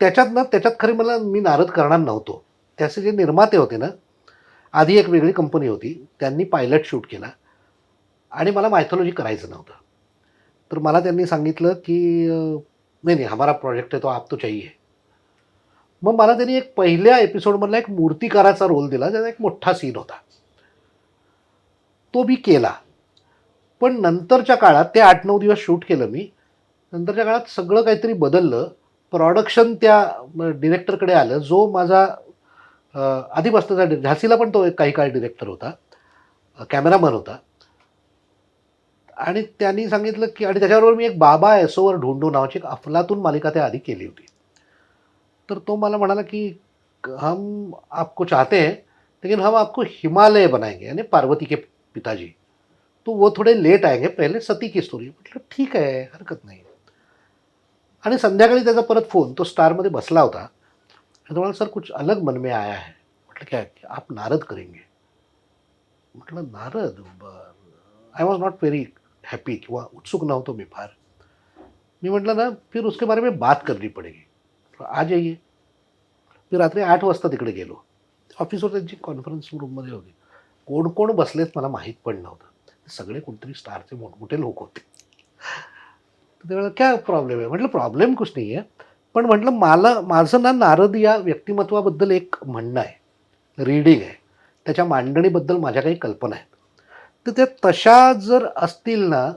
त्याच्यात ना त्याच्यात खरी मला मी नारद करणार नव्हतो. त्याचे जे निर्माते होते ना आधी एक वेगळी कंपनी होती. त्यांनी पायलट शूट केला. आणि मला मायथॉलॉजी करायचं नव्हतं. तर मला त्यांनी सांगितलं की नाही नाही हमारा प्रोजेक्ट आहे तो आप तो चाहिए. मग मला त्यांनी एक पहिल्या एपिसोडमधला एक मूर्तिकाराचा रोल दिला ज्याचा एक मोठा सीन होता. तो मी केला. पण नंतरच्या काळात ते आठ नऊ दिवस शूट केलं मी. नंतरच्या काळात सगळं काहीतरी बदललं. प्रॉडक्शन त्या डिरेक्टरकडे आलं. जो माझा आधीपासूनचा डि- झाशीला पण तो एक काही काळ डिरेक्टर होता. कॅमेरामन होता. आणि त्यांनी सांगितलं की आणि त्याच्याबरोबर मी एक बाबा एसोवर ढोंडो नावाची एक अफलातून मालिका त्या आधी केली होती. तर तो मला म्हणाला की हम आपको चाहते हैं लेकिन हम आपको हिमालय बनाएंगे यानी पार्वती के पिताजी. तो वो थोडे लेट आएंगे पहले सती की स्टोरी म्हटलं ठीक आहे हरकत नाही आणि संध्याकाळी त्याचा परत फोन तो स्टारमध्ये बसला होता. आणि तो सर कुछ अलग मन में आया है. म्हटलं क्या आप नारद करेंगे. म्हटलं Narad? I was not very happy किंवा उत्सुक नव्हतो मी फार. मी म्हटलं ना फिर उसके बारे में बात करनी पडेगी. आज येईये मी रात्री आठ वाजता तिकडे गेलो. ऑफिसवर त्यांची कॉन्फरन्स रूममध्ये होती. कोण कोण बसलेत मला माहीत पण नव्हतं. सगळे कोणतरी स्टारचे मोठमोठे लोक होते. तर त्यावेळेला काय प्रॉब्लेम आहे? म्हटलं प्रॉब्लेम कुछ नाही आहे. पण म्हटलं मला माझं ना नारद या व्यक्तिमत्वाबद्दल एक म्हणणं आहे. रीडिंग आहे. त्याच्या मांडणीबद्दल माझ्या काही कल्पना आहेत. तर त्या तशा जर असतील ना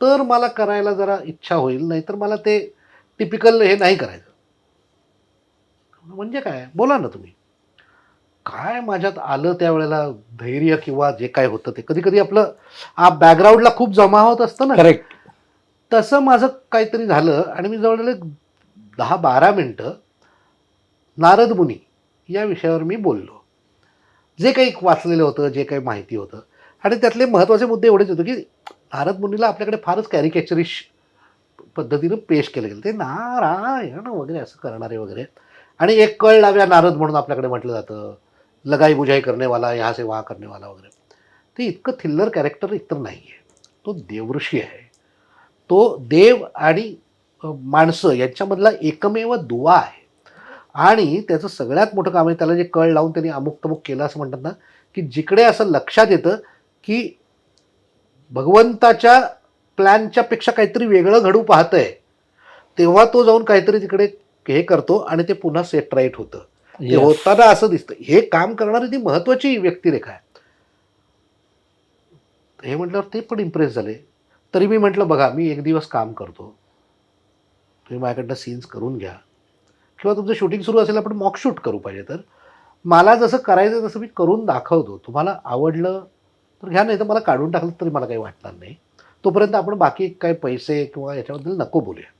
तर मला करायला जरा इच्छा होईल. नाहीतर मला ते टिपिकल हे नाही करायचं. म्हणजे काय? बोला ना तुम्ही. काय माझ्यात आलं त्यावेळेला धैर्य किंवा जे काय होतं ते? कधी कधी आपलं बॅकग्राऊंडला खूप जमा होत असतं ना. करेक्ट तसं माझं काहीतरी झालं आणि मी जवळजवळ एक दहा बारा मिनटं नारद मुनी या विषयावर मी बोललो. जे काही वाचलेलं होतं जे काही माहिती होतं. आणि त्यातले महत्त्वाचे मुद्दे एवढेच होते की नारद मुनीला आपल्याकडे फारच कॅरिकॅचरिश पद्धतीनं पेश केलं गेलं. ते नारायण वगैरे असं करणारे वगैरे. आणि एक कळ लाव्या नारद म्हणून आपल्याकडे म्हटलं जातं. लगाई बुजाई करणेवाला ह्या से वहाँ करणेवाला वगैरे. ते इतकं थिल्लर कॅरेक्टर इतर नाही आहे तो देवऋषी आहे. तो देव आणि माणसं यांच्यामधला एकमेव दुवा आहे. आणि त्याचं सगळ्यात मोठं काम आहे त्याला जे कळ लावून त्यांनी अमुक तमुक केलं असं म्हणतात ना की जिकडे असं लक्षात येतं की भगवंताच्या प्लॅनच्या पेक्षा काहीतरी वेगळं घडू पाहतंय तेव्हा तो जाऊन काहीतरी तिकडे हे करतो आणि ते पुन्हा सेट राईट होतं. ते होताना असं दिसतं. हे काम करणारी ती महत्वाची व्यक्तिरेखा आहे हे म्हटल्यावर ते पण इम्प्रेस झाले. तरी मी म्हटलं बघा मी एक दिवस काम करतो. तुम्ही माझ्याकडनं सीन्स करून घ्या. किंवा तुमचं शूटिंग सुरू असेल आपण मॉक शूट करू पाहिजे. तर मला जसं करायचं तसं मी करून दाखवतो. तुम्हाला आवडलं तर घ्या नाही तर मला काढून टाकलं तरी मला काही वाटणार नाही. तोपर्यंत आपण बाकी काही पैसे किंवा याच्याबद्दल नको बोलूया.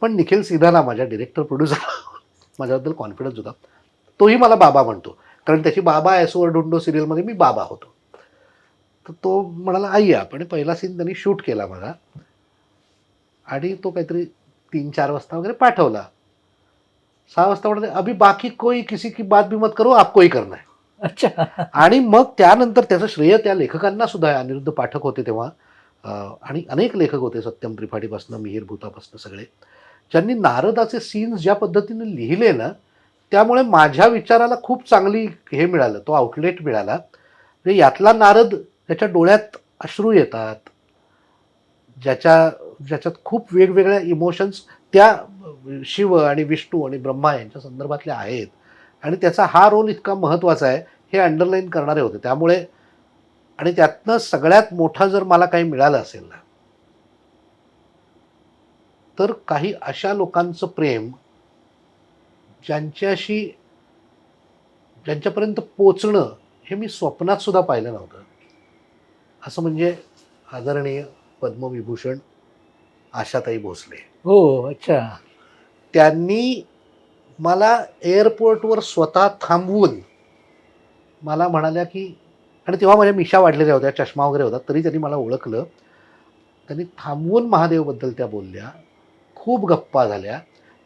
पण निखिल सिन्हाला माझ्या डिरेक्टर प्रोड्युसर माझ्याबद्दल कॉन्फिडन्स होता. तोही मला बाबा म्हणतो. कारण त्याची बाबा एसोवर डोंडो सिरियलमध्ये मी बाबा होतो. तर तो म्हणाला आई आपण पहिला सीन त्यांनी शूट केला माझा आणि तो काहीतरी तीन चार वाजता वगैरे पाठवला. सहा वाजता म्हणते अभि बाकी कोई किसी की बात भी मत करो आपको ही करना है. अच्छा. आणि मग त्यानंतर त्याचं श्रेय त्या लेखकांना सुद्धा आहे अनिरुद्ध पाठक होते तेव्हा आणि अनेक लेखक होते सत्यम त्रिपाठीपासून मिहीर भूतापासून सगळे. ज्यांनी नारदाचे सीन्स ज्या पद्धतीने लिहिले ना त्यामुळे माझ्या विचाराला खूप चांगली हे मिळालं तो आउटलेट मिळाला. म्हणजे यातला नारद त्याच्या डोळ्यात अश्रू येतात. ज्याच्या ज्याच्यात खूप वेगवेगळ्या इमोशन्स त्या शिव आणि विष्णू आणि ब्रह्मा यांच्या संदर्भातले आहेत. आणि त्याचा हा रोल इतका महत्त्वाचा आहे हे अंडरलाईन करणारे होते. त्यामुळे आणि त्यातनं सगळ्यात मोठा जर मला काही मिळालं असेल ना तर काही अशा लोकांचं प्रेम ज्यांच्याशी ज्यांच्यापर्यंत पोचणं हे मी स्वप्नात सुद्धा पाहिलं नव्हतं. असं म्हणजे आदरणीय पद्मविभूषण आशाताई भोसले. हो अच्छा. त्यांनी मला एअरपोर्टवर स्वतः थांबवून मला म्हणाल्या की आणि तेव्हा माझ्या मिशा वाढलेल्या होत्या चष्मा वगैरे होता तरी त्यांनी मला ओळखलं. त्यांनी थांबवून महादेवबद्दल त्या बोलल्या खूप गप्पा झाल्या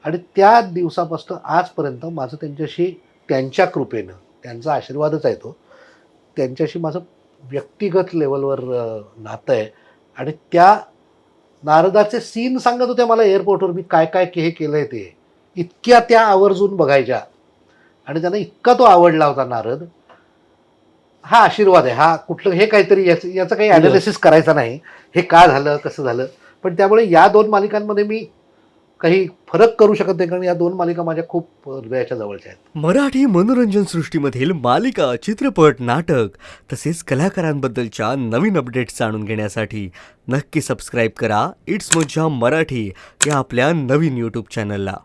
आणि त्या दिवसापासून आजपर्यंत माझं त्यांच्याशी त्यांच्या कृपेनं त्यांचा आशीर्वादच आहे तो त्यांच्याशी माझं व्यक्तिगत लेवलवर नातं आहे. आणि त्या नारदाचे सीन सांगत होत्या मला एअरपोर्टवर मी काय काय के हे केलं आहे ते. इतक्या त्या आवर्जून बघायच्या. आणि त्यांना इतका तो आवडला होता नारद. हा आशीर्वाद आहे. हा कुठलं हे काहीतरी याचं याचं काही अनालिसिस करायचं नाही. हे का झालं कसं झालं? पण त्यामुळे या दोन मालिकांमध्ये मी काही फरक करू शकत नाही कारण या दोन मालिका माझ्या खूप हृदयाच्या जवळच्या आहेत. मराठी मनोरंजन सृष्टीमधील मालिका चित्रपट नाटक तसेच कलाकारांबद्दलच्या नवीन अपडेट्स जाणून घेण्यासाठी नक्की सबस्क्राईब करा. इट्स मज्जा मराठी या आपल्या नवीन यूट्यूब चॅनलला